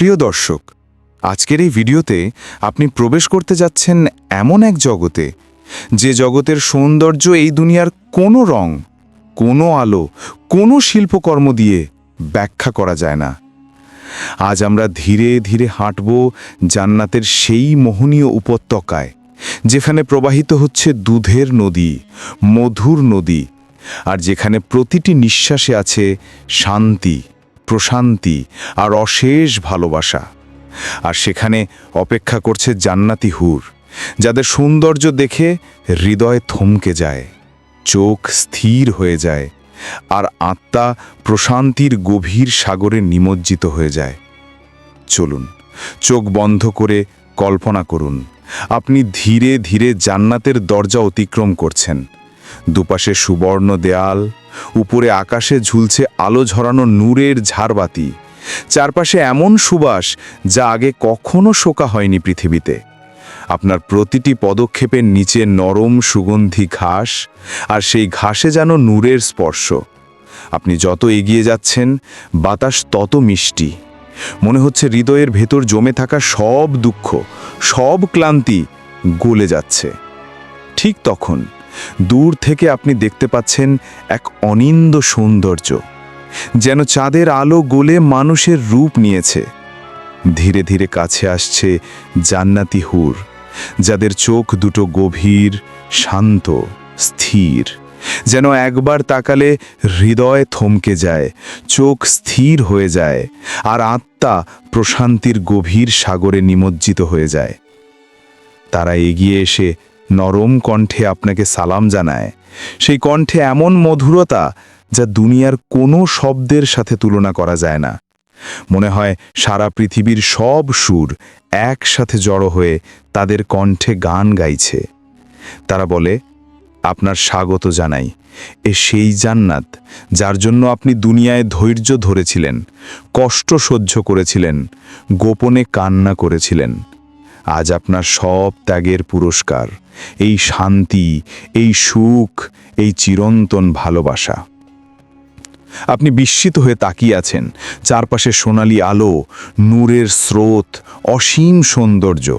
প্রিয় দর্শক, আজকের এই ভিডিওতে আপনি প্রবেশ করতে যাচ্ছেন এমন এক জগতে, যে জগতের সৌন্দর্য এই দুনিয়ার কোনো রং, কোনো আলো, কোনো শিল্পকর্ম দিয়ে ব্যাখ্যা করা যায় না। আজ আমরা ধীরে ধীরে হাঁটব জান্নাতের সেই মোহনীয় উপত্যকায়, যেখানে প্রবাহিত হচ্ছে দুধের নদী, মধুর নদী, আর যেখানে প্রতিটি নিঃশ্বাসে আছে শান্তি। প্রশান্তি আর অশেষ ভালোবাসা। আর সেখানে অপেক্ষা করছে জান্নাতি হুর, যাদের সৌন্দর্য দেখে হৃদয় থমকে যায়, চোখ স্থির হয়ে যায়, আর আত্মা প্রশান্তির গভীর সাগরে নিমজ্জিত হয়ে যায়। চলুন, চোখ বন্ধ করে কল্পনা করুন, আপনি ধীরে ধীরে জান্নাতের দরজা অতিক্রম করছেন। দুপাশে সুবর্ণ দেয়াল, উপরে আকাশে ঝুলছে আলো ঝরানো নূরের ঝাড়বাতি। চারপাশে এমন সুবাস যা আগে কখনো শোকা হয়নি পৃথিবীতে। আপনার প্রতিটি পদক্ষেপের নিচে নরম সুগন্ধি ঘাস, আর সেই ঘাসে যেন নূরের স্পর্শ। আপনি যত এগিয়ে যাচ্ছেন, বাতাস তত মিষ্টি। মনে হচ্ছে হৃদয়ের ভেতর জমে থাকা সব দুঃখ, সব ক্লান্তি গলে যাচ্ছে। ঠিক তখন দূর থেকে আপনি দেখতে পাচ্ছেন এক অনিন্দ সৌন্দর্য, যেন চাঁদের আলো গোলে মানুষের রূপ নিয়েছে। ধীরে ধীরে কাছে আসছে জান্নাতি হুর, যাদের চোখ দুটো গভীর, শান্ত, স্থির, যেন একবার তাকালে হৃদয় থমকে যায়, চোখ স্থির হয়ে যায়, আর আত্মা প্রশান্তির গভীর সাগরে নিমজ্জিত হয়ে যায়। তারা এগিয়ে এসে নরম কণ্ঠে আপনাকে সালাম জানায়। সেই কণ্ঠে এমন মধুরতা যা দুনিয়ার কোনো শব্দের সাথে তুলনা করা যায় না। মনে হয় সারা পৃথিবীর সব সুর একসাথে জড়ো হয়ে তাদের কণ্ঠে গান গাইছে। তারা বলে, আপনার স্বাগত জানাই। এ সেই জান্নাত যার জন্য আপনি দুনিয়ায় ধৈর্য ধরেছিলেন, কষ্ট সহ্য করেছিলেন, গোপনে কান্না করেছিলেন। আজ আপনার সব ত্যাগের পুরস্কার, এই শান্তি, এই সুখ, এই চিরন্তন ভালোবাসা। আপনি বিস্মিত হয়ে তাকিয়ে আছেন, চারপাশে সোনালি আলো, নূরের স্রোত, অসীম সৌন্দর্য,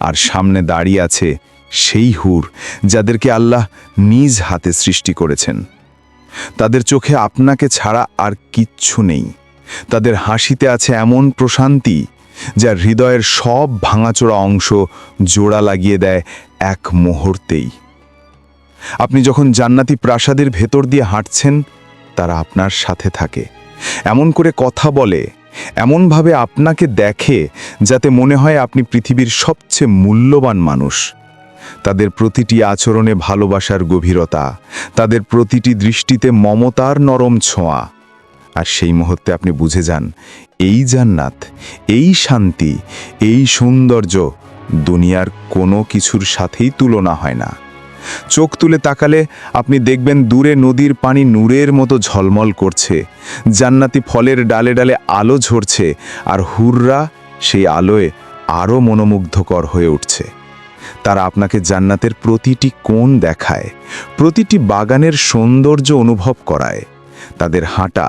আর সামনে দাঁড়িয়ে আছে সেই হুর যাদেরকে আল্লাহ নিজ হাতে সৃষ্টি করেছেন। তাদের চোখে আপনাকে ছাড়া আর কিচ্ছু নেই। তাদের হাসিতে আছে এমন প্রশান্তি যা হৃদয়ের সব ভাঙাচোরা অংশ জোড়া লাগিয়ে দেয় এক মুহূর্তেই। আপনি যখন জান্নাতি প্রাসাদের ভেতর দিয়ে হাঁটছেন, তারা আপনার সাথে থাকে। এমন করে কথা বলে, এমনভাবে আপনাকে দেখে, যাতে মনে হয় আপনি পৃথিবীর সবচেয়ে মূল্যবান মানুষ। তাদের প্রতিটি আচরণে ভালোবাসার গভীরতা, তাদের প্রতিটি দৃষ্টিতে মমতার নরম ছোঁয়া। আর সেই মুহূর্তে আপনি বুঝে যান, এই জান্নাত, এই শান্তি, এই সৌন্দর্য দুনিয়ার কোনো কিছুর সাথেই তুলনা হয় না। চোখ তুলে তাকালে আপনি দেখবেন দূরে নদীর পানি নূরের মতো ঝলমল করছে, জান্নাতি ফলের ডালে ডালে আলো ঝরছে আর হুররা সেই আলোয় আরও মনোমুগ্ধকর হয়ে উঠছে। তারা আপনাকে জান্নাতের প্রতিটি কোণ দেখায়, প্রতিটি বাগানের সৌন্দর্য অনুভব করায়। তাদের হাঁটা,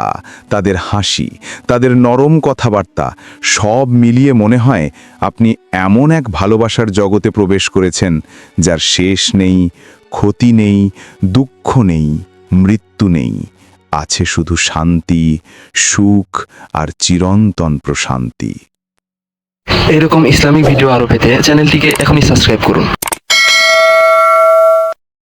তাদের হাসি, তাদের নরম কথাবার্তা, সব মিলিয়ে মনে হয় আপনি এমন এক ভালোবাসার জগতে প্রবেশ করেছেন যার শেষ নেই, ক্ষতি নেই, দুঃখ নেই, মৃত্যু নেই। আছে শুধু শান্তি, সুখ আর চিরন্তন প্রশান্তি। এরকম ইসলামিক ভিডিও আরও পেতে চ্যানেলটিকে এখনই সাবস্ক্রাইব করুন।